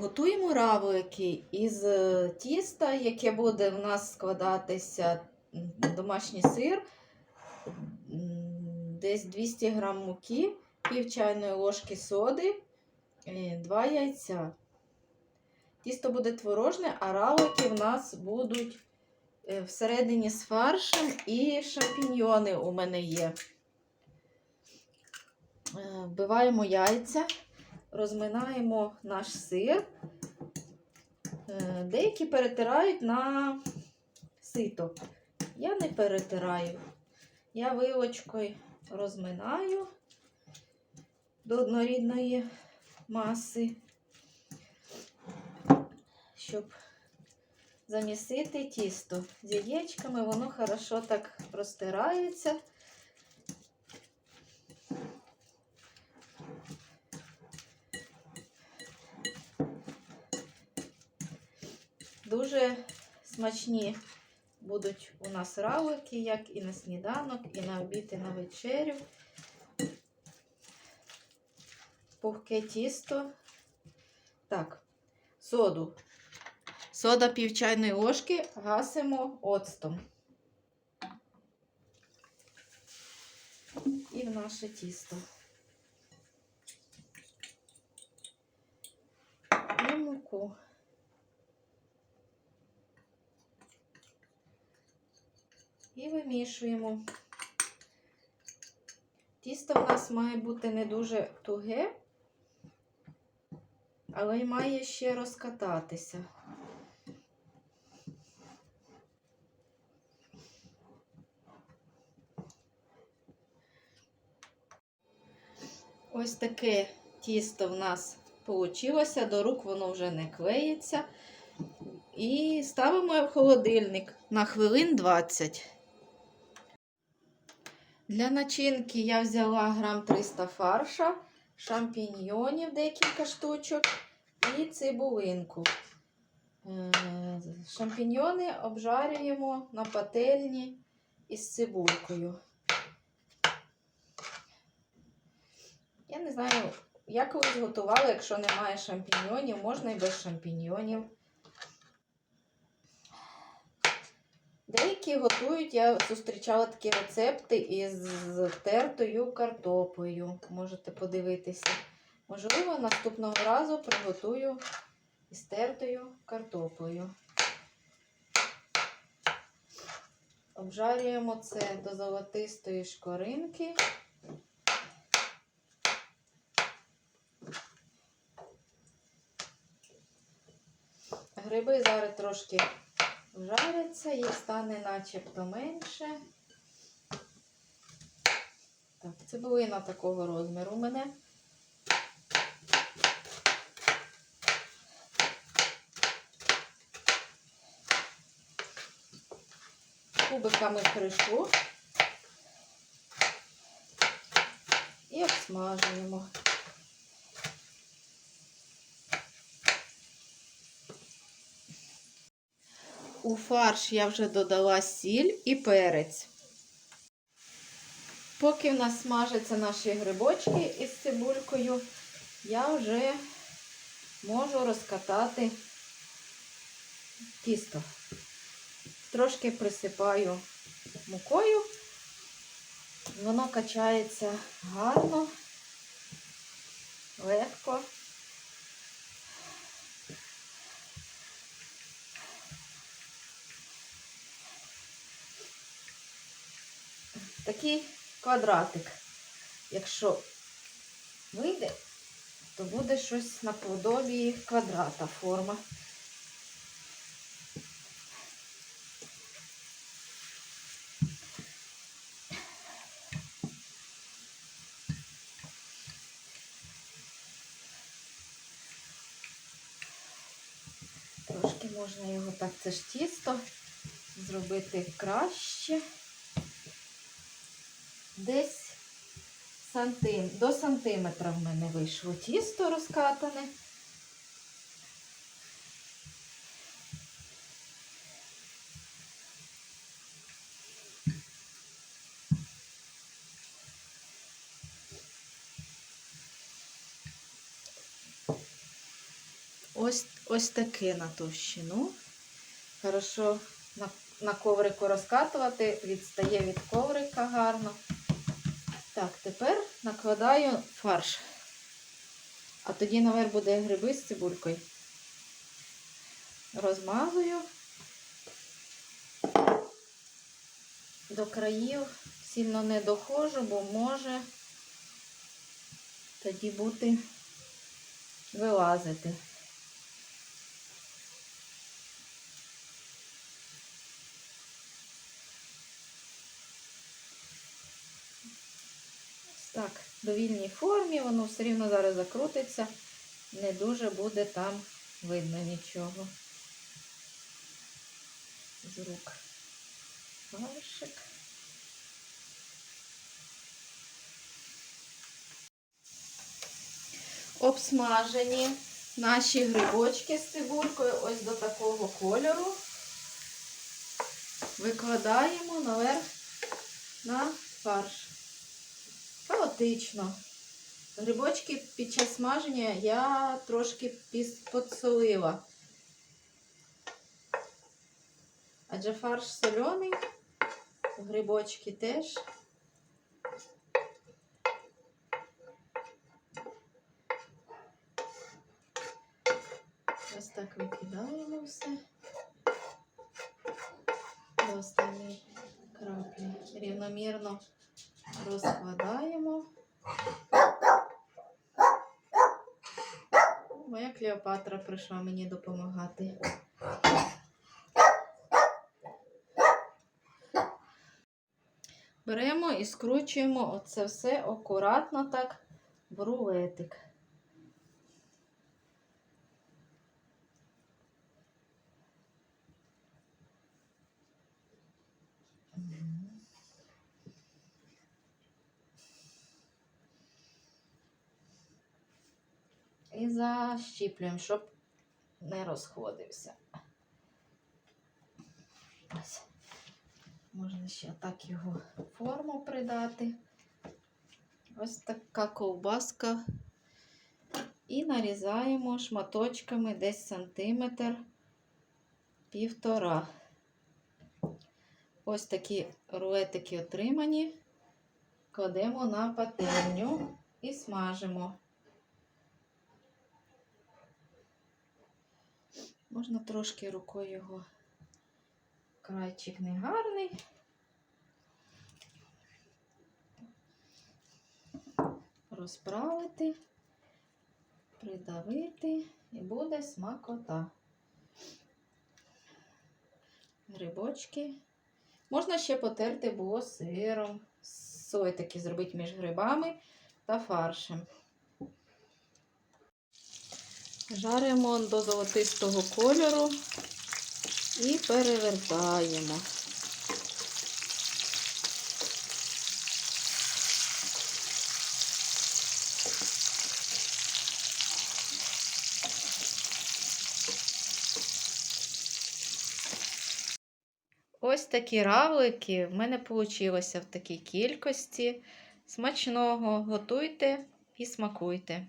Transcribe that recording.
Готуємо равлики із е, тіста, яке буде в нас складатися домашній сир, десь 200 г муки, пів чайної ложки соди, 2 яйця. Тісто буде творожне, а равлики в нас будуть е, всередині з фаршем і шампіньйони у мене є. Е, Вбиваємо яйця розминаємо наш сир. Е, Деякі перетирають на сито. Я не перетираю. Я вилочкою розминаю до однорідної маси, щоб замісити тісто. З яєчками воно хорошо так розтирається. Дуже смачні будуть у нас равлики, як і на сніданок, і на обід, і на вечерю. Пухке тісто. Так, соду. Сода пів чайної ложки гасимо оцтом. І в наше тісто. І муку. І вимішуємо. Тісто в нас має бути не дуже туге, але й має ще розкататися. Ось таке тісто в нас вийшло, до рук воно вже не клеїться. І ставимо в холодильник на хвилин 20. Для начинки я взяла грам 300 фарша, шампіньйонів декілька штучок і цибулинку. Е, Шампіньйони обжарюємо на пательні із цибулькою. Я не знаю, я колись готувала, якщо немає шампіньйонів, можна і без шампіньйонів. Деякі готують, я зустрічала такі рецепти із тертою картоплею. Можете подивитися. Можливо, наступного разу приготую із тертою картоплею. Обжарюємо це до золотистої шкоринки. Гриби зараз трошки жаряться, їх стане начебто менше. Так, цибулина такого розміру у мене. Кубиками кришу і обсмажуємо. У фарш я вже додала сіль і перець. Поки в нас смажаться наші грибочки із цибулькою, я вже можу розкатати тісто. Трошки присипаю мукою, воно качається гарно, легко. Такий квадратик. Якщо вийде, то буде щось наподобі квадрата форма. Трошки можна його так, це ж тісто, зробити краще десь сантим, до сантиметра в мене вийшло тісто розкатане. ось, ось таке на товщину. Хорошо на, на коврику розкатувати, відстає від коврика гарно. Так, тепер накладаю фарш. А тоді наверх буде гриби з цибулькою. Розмазую до країв, сильно не доходжу, бо може тоді бути вилазити. Ось Так, в довільній формі, воно все рівно зараз закрутиться, не дуже буде там видно нічого з рук. Фаршик. Обсмажені наші грибочки з цибулькою ось до такого кольору. Викладаємо наверх на фарш. Хаотично. Грибочки під час смаження я трошки подсолила. Адже фарш соляний, грибочки теж. Ось так викидаємо все. До останньої краплі. Рівномірно розкладаємо. Моя Клеопатра прийшла мені допомагати. Беремо і скручуємо оце все акуратно так в рулетик. І защіплюємо, щоб не розходився. Ось. Можна ще так його форму придати. Ось така ковбаска. І нарізаємо шматочками десь сантиметр півтора. Ось такі рулетики отримані. Кладемо на пательню і смажимо. Можна трошки рукою його крайчик не гарний. Розправити, придавити і буде смакота. Грибочки. Можна ще потерти було сиром. Сой такий зробити між грибами та фаршем. Жаримо до золотистого кольору і перевертаємо. Ось такі равлики в мене вийшло в такій кількості. Смачного готуйте і смакуйте.